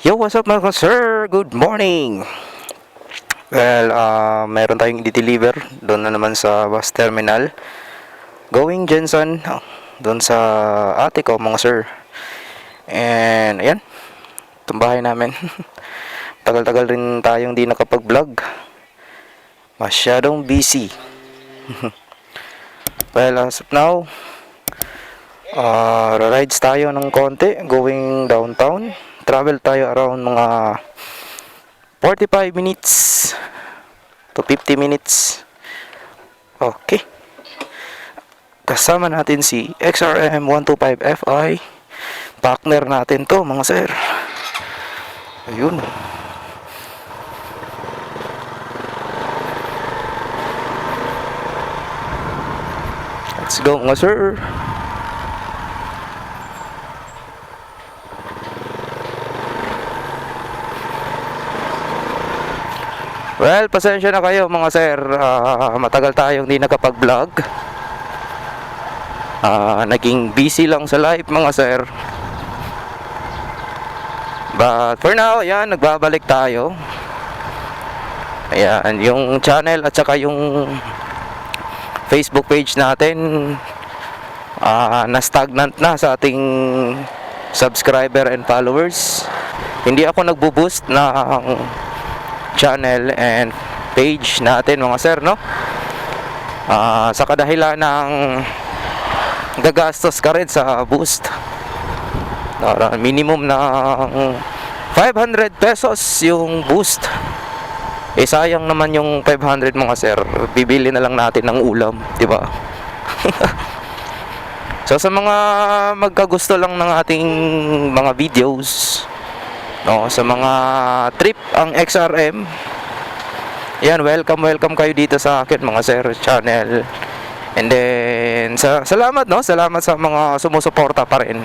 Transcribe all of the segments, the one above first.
Yo, what's up mga sir? Good morning! Well, uh, meron tayong i-deliver doon na naman sa bus terminal. Going Jensen, doon sa ate ko mga sir. And, ayan, tumbahay namin. Tagal-tagal rin tayong di nakapag-vlog. Masyadong busy. well, as of now, uh, rides tayo ng konti going downtown. Travel tayo around mga 45 minutes to 50 minutes. Okay. Kasama natin si XRM 125FI. Partner natin to mga sir. Ayun. Let's go mga sir. Well, pasensya na kayo mga sir. Ah, matagal tayong di nakapag-vlog. Ah, naging busy lang sa live mga sir. But for now, yan, nagbabalik tayo. Ayan, yung channel at saka yung Facebook page natin ah na-stagnant na sa ating subscriber and followers. Hindi ako nagbo-boost ng channel and page natin mga sir no? Ah, sa kadahilan ng gagastos ka rin sa boost. Nara, minimum ng 500 pesos yung boost. Eh sayang naman yung 500 mga sir. Bibili na lang natin ng ulam di ba? So sa mga magkagusto lang ng ating mga videos no sa mga trip ang XRM yan welcome welcome kayo dito sa akin mga sir channel. And then sa, salamat no? Salamat sa mga sumusuporta pa rin.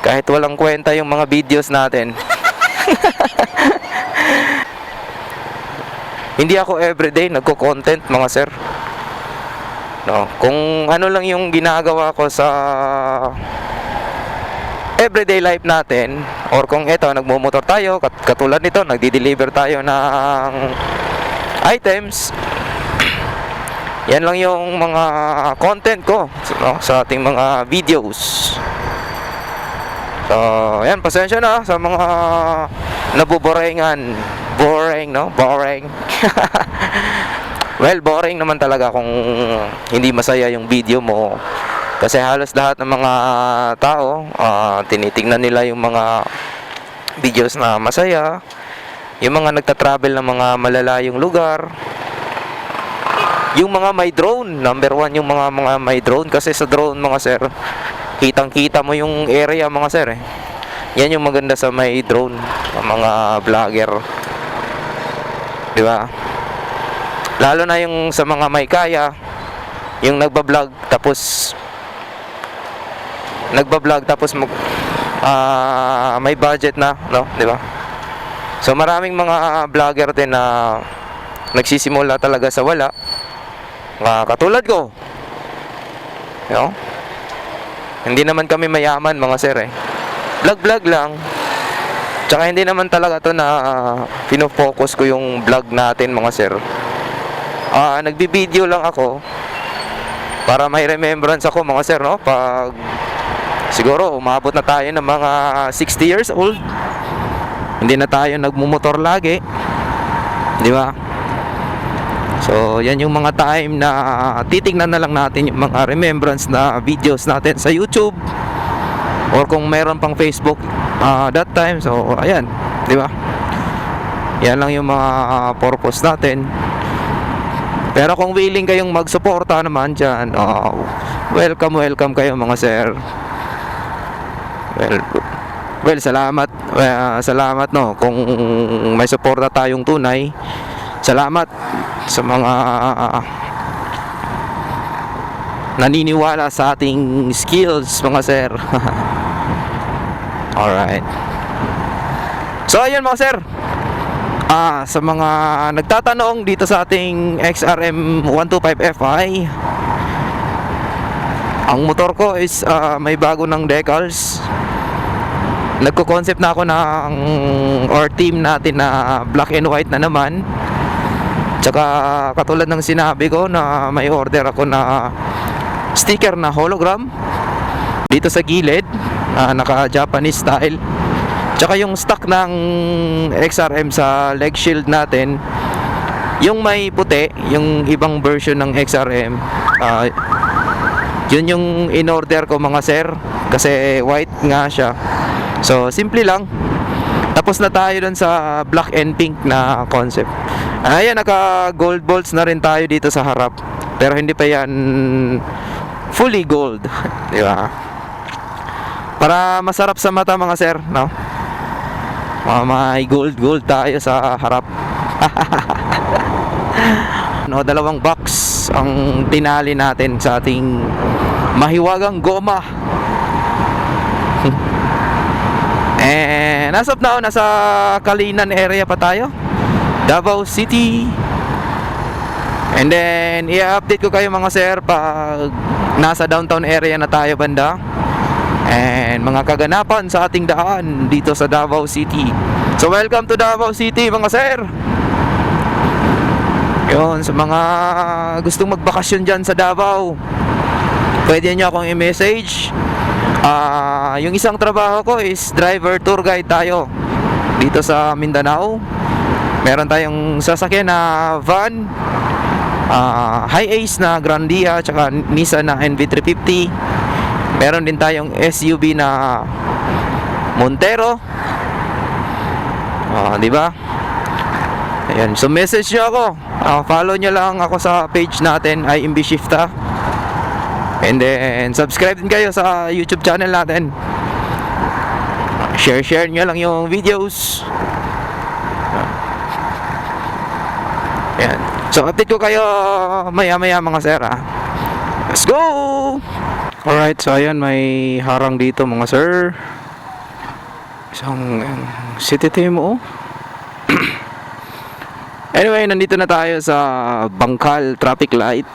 Kahit walang kwenta yung mga videos natin. Hindi ako everyday nagko-content mga sir. No kung ano lang yung ginagawa ko sa everyday life natin or kung ito nagmumotor tayo kat katulad nito nagdi-deliver tayo ng items. Yan lang yung mga content ko no, sa ating mga videos. So yan pasensya na sa mga nabuboringan. Boring no? Boring. Well boring naman talaga kung hindi masaya yung video mo kasi halos lahat ng mga tao, ah, tinitingnan nila yung mga videos na masaya, yung mga nagta-travel ng mga malalayong lugar, yung mga may drone, number one yung mga mga may drone kasi sa drone mga sir, kitang-kita mo yung area mga sir eh. Yan yung maganda sa may drone, mga vlogger. 'Di ba? Lalo na yung sa mga may kaya, yung nagba-vlog tapos nagba-vlog tapos mag ah, may budget na, no, 'di ba? So maraming mga vlogger din na nagsisimula talaga sa wala. Nga katulad ko. No? Hindi naman kami mayaman mga sir eh. Vlog-vlog lang. Tsaka hindi naman talaga to na uh, pinofocus ko yung vlog natin mga sir. Ah, nagbi-video lang ako para may remembrance ako mga sir no pag siguro umabot na tayo ng mga 60 years old. Hindi na tayo nagmumotor lagi. Di ba? So yan yung mga time na titingnan na lang natin yung mga remembrance na videos natin sa YouTube. Or kung meron pang Facebook ah, that time. So ayan. Di ba? Yan lang yung mga ah, purpose natin. Pero kung willing kayong magsuporta naman dyan, ah, welcome, welcome kayo mga sir. Well, well salamat. Uh, salamat no kung may suporta tayong tunay. Salamat sa mga naniniwala sa ating skills mga sir. Alright. So ayun mga sir. Ah, sa mga nagtatanong dito sa ating XRM 125FI Ang motor ko is ah, may bago ng decals nagko-concept na ako ng or team natin na black and white na naman. Tsaka katulad ng sinabi ko na may order ako na sticker na hologram dito sa gilid, ah, naka Japanese style. Tsaka yung stock ng XRM sa leg shield natin, yung may puti, yung ibang version ng XRM, ah, yun yung in-order ko mga sir kasi white nga siya. So simple lang. Tapos na tayo dun sa black and pink na concept. Ayan, naka gold bolts na rin tayo dito sa harap. Pero hindi pa yan fully gold, di ba? Para masarap sa mata mga sir, no? Mga may gold gold tayo sa harap. no, dalawang box ang tinali natin sa ating mahiwagang goma. And as of nasa Kalinan area pa tayo. Davao City. And then, i-update ko kayo mga sir pag nasa downtown area na tayo banda. And mga kaganapan sa ating daan dito sa Davao City. So welcome to Davao City mga sir. Yun, sa mga gustong magbakasyon dyan sa Davao, pwede nyo akong i-message. Ah, yung isang trabaho ko is driver tour guide tayo dito sa Mindanao. Meron tayong sasakyan na van, ah, high ace na Grandia, tsaka Nissan na NV350. Meron din tayong SUV na Montero. Ah, di ba? Ayan, so message nyo ako. Ah, follow nyo lang ako sa page natin, IMB Shifta. And then, subscribe din kayo sa YouTube channel natin. Share-share nyo lang yung videos. Ayan. So, update ko kayo maya-maya mga sir ah. Let's go! Alright, so ayan, may harang dito mga sir. Isang city team oh. Anyway, nandito na tayo sa Bangkal traffic light.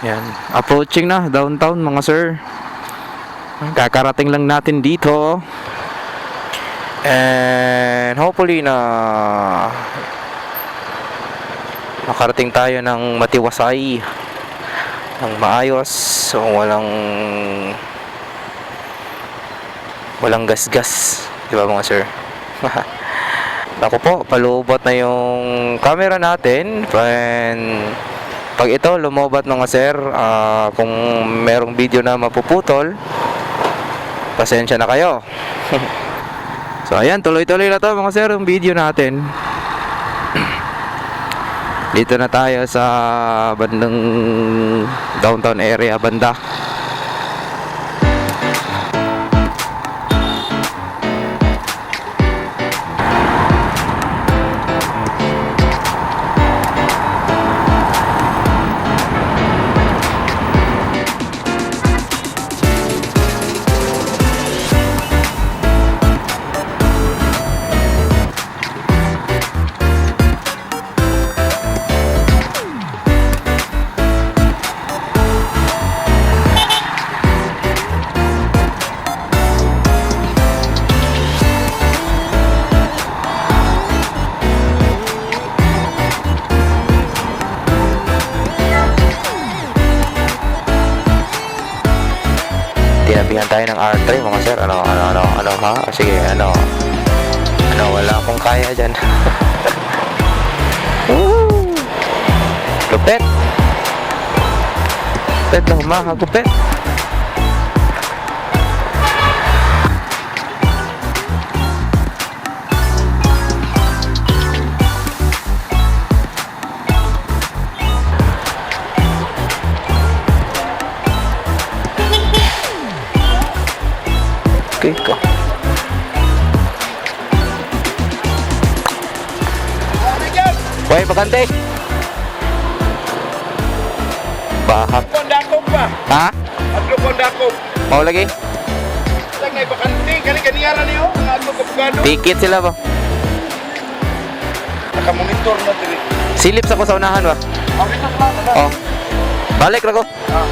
Yan, approaching na downtown mga sir. Kakarating lang natin dito. And hopefully na makarating tayo ng matiwasay ng maayos so walang walang gasgas di ba mga sir Ako po, palubot na yung camera natin. And pag ito lumobat mga sir ah, kung merong video na mapuputol pasensya na kayo. So ayan tuloy-tuloy na to mga sir yung video natin. Dito na tayo sa bandang downtown area banda Tinabihan tayo ng R3 mga sir. Ano, ano, ano, ano ha? Sige, ano. Ano, wala akong kaya dyan. Lupet. Lupet lang, mga gupet. Okay ka. Hoy, bakante. Bahak. Kondakop ba? Ha? Atlo kondakop. Mau lagi? Tag na bakante, kani kaniyara niyo, nga atlo kapugado. Tikit sila ba? Nakamonitor na diri. Silip sa ko sa unahan ba? Ang ito sa Oh. Balik na ko. Ah,